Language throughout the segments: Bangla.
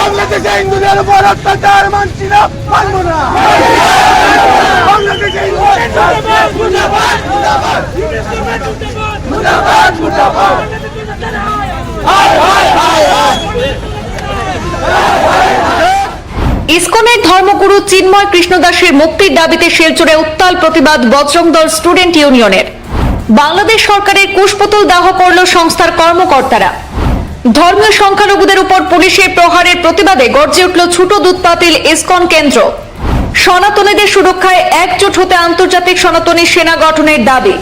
বাংলাদেশে হিন্দুদের উপর অত্যাচার মানছি না, মানবো না। ইসকনের ধর্মগুরু চিন্ময় কৃষ্ণদাসের মুক্তির দাবিতে শিলচরে উত্তাল প্রতিবাদ বজরং দল স্টুডেন্ট ইউনিয়নের। বাংলাদেশ সরকারের কুশপুতুল দাহ করল সংস্থার কর্মকর্তারা। ধর্মীয় সংখ্যালঘুদের উপর পুলিশের প্রহারের প্রতিবাদে গর্জে উঠল ছোট দুধপাতিল ইসকন কেন্দ্র। সনাতনীদের সুরক্ষায় একজোট হতে আন্তর্জাতিক সনাতনী সেনা গঠনের দাবি।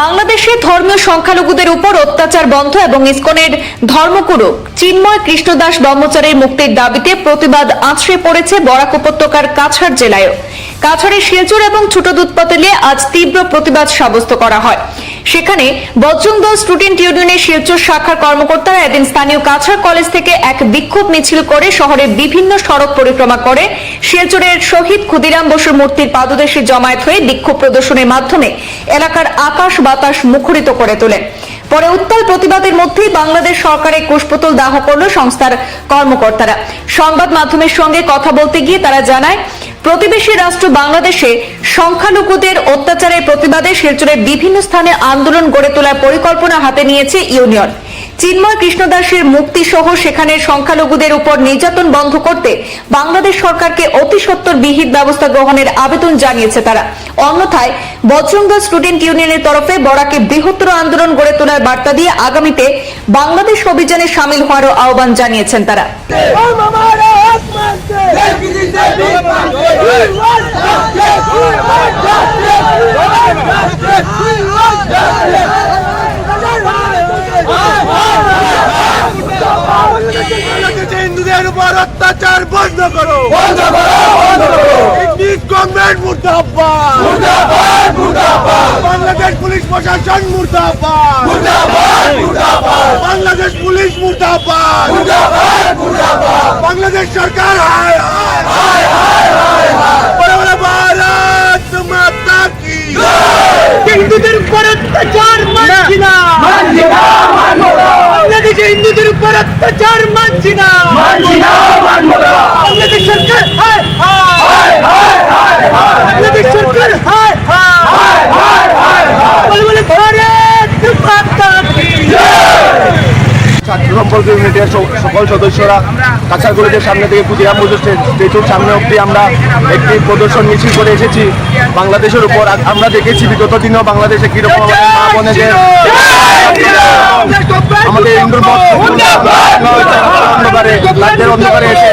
বাংলাদেশে ধর্মীয় সংখ্যালঘুদের উপর অত্যাচার বন্ধ এবং ইসকনের ধর্মগুরু চিন্ময় কৃষ্ণদাস ব্রহ্মচারীর মুক্তির দাবিতে প্রতিবাদ আছড়ে পড়েছে বরাক উপত্যকার কাছাড় জেলায়ও। কাছাড়ের শিলচর এবং ছোট দুধপাতলে আজ তীব্র প্রতিবাদ সাব্যস্ত করা হয়। সেখানে বজ্রং দল স্টুডেন্ট ইউনিয়নের শিলচর শাখার কর্মকর্তারা এদিন স্থানীয় কাছাড় কলেজ থেকে এক বিক্ষোভ মিছিল করে শহরের বিভিন্ন সড়ক পরিক্রমা করে শিলচরের শহীদ ক্ষুদিরাম বসুর মূর্তির পাদদেশে জমায়েত হয়ে বিক্ষোভ প্রদর্শনের মাধ্যমে এলাকার আকাশ বাতাস মুখরিত করে তোলেন পরে উত্তাল প্রতিবাদের মধ্যেই বাংলাদেশ সরকারের কুশপুতুল দাহ করল সংস্থার কর্মকর্তারা। সংবাদ মাধ্যমের সঙ্গে কথা বলতে গিয়ে তারা জানায় প্রতিবেশী রাষ্ট্র বাংলাদেশে সংখ্যালঘুদের অত্যাচারের প্রতিবাদে শিলচরের বিভিন্ন স্থানে আন্দোলন গড়ে তোলার পরিকল্পনা হাতে নিয়েছে ইউনিয়ন। চিন্ময় কৃষ্ণদাসের মুক্তি সহ সেখানে সংখ্যালঘুদের উপর নির্যাতন বন্ধ করতে বাংলাদেশ সরকারকে অতি সত্বর বিহিত ব্যবস্থা গ্রহণের আবেদন জানিয়েছে তারা। অন্যথায় বজরঙ্গ স্টুডেন্ট ইউনিয়নের তরফে বরাকে বৃহত্তর আন্দোলন গড়ে তোলার বার্তা দিয়ে আগামীতে বাংলাদেশ অভিযানে সামিল হওয়ারও আহ্বান জানিয়েছেন তারা। हम অত্যাচার বন্ধ করো। বন্ধ করো বন্ধ করো। ইংলিশ গভর্নমেন্ট মুর্দাবাদ। মুর্দাবাদ মুর্দাবাদ। বাংলাদেশ পুলিশ প্রশাসন মুর্দাবাদ। মুর্দাবাদ মুর্দাবাদ। বাংলাদেশ পুলিশ মুর্দাবাদ। মুর্দাবাদ মুর্দাবাদ। বাংলাদেশ সরকার হায়। হায় হায় বড় বড় ভারত মাতা কি হিন্দুদের উপর অত্যাচার মানছি না মানছি না বাংলাদেশে হিন্দুদের উপর অত্যাচার মানছি না মানছি না মানবো না বাংলাদেশ সরকার হায় হায় হায়। হায় বাংলাদেশ সরকার হায় হায়। হায় হায় বলে বলে ভারত মাতা কি ছাত্র সম্পর্ক ইউনিটের সকল সদস্যরা কাছাড় সামনে থেকে ক্ষুদিরাম মজুর স্টেচুর সামনে অব্দি আমরা একটি প্রদর্শন মিছিল করে এসেছি। বাংলাদেশের উপর আমরা দেখেছি বিগত দিনেও বাংলাদেশে কীরকম মা বোনেদের আমাদের অন্ধকারে রাজ্যের অন্ধকারে এসে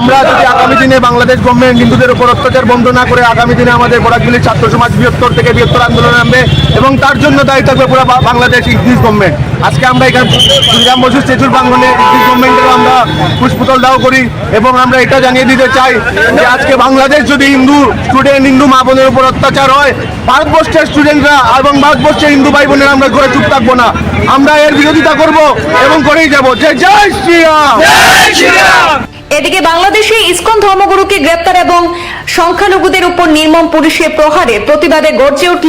আমরা যদি আগামী দিনে বাংলাদেশ গভর্নমেন্ট হিন্দুদের উপর অত্যাচার বন্ধ না করে আগামী দিনে আমাদের বরাকগুলির ছাত্র সমাজ বৃহত্তর থেকে বৃহত্তর আন্দোলন নামবে এবং তার জন্য দায়ী থাকবে পুরো বাংলাদেশ ইংলিশ গভর্নমেন্ট আজকে আমরা এখানে শ্রীরাম বসু স্টেচুর প্রাঙ্গনে ইংলিশ গভর্নমেন্টেরও আমরা পুষ্পতল দাও করি এবং আমরা এটা জানিয়ে দিতে চাই যে আজকে বাংলাদেশ যদি হিন্দু স্টুডেন্ট হিন্দু মা বোনের উপর অত্যাচার হয়, ভারতবর্ষের স্টুডেন্টরা এবং ভারতবর্ষের হিন্দু ভাই বোনেরা আমরা ঘরে চুপ থাকব না। আমরা এর বিরোধিতা করব এবং করেই যাব। যে জয় শ্রীরাম! এদিকে বাংলাদেশে ইসকন ধর্মগুরুকে গ্রেপ্তার এবং সংখ্যালঘুদের উপর নির্মম পুলিশের প্রহারে প্রতিবাদে গর্জে উঠলে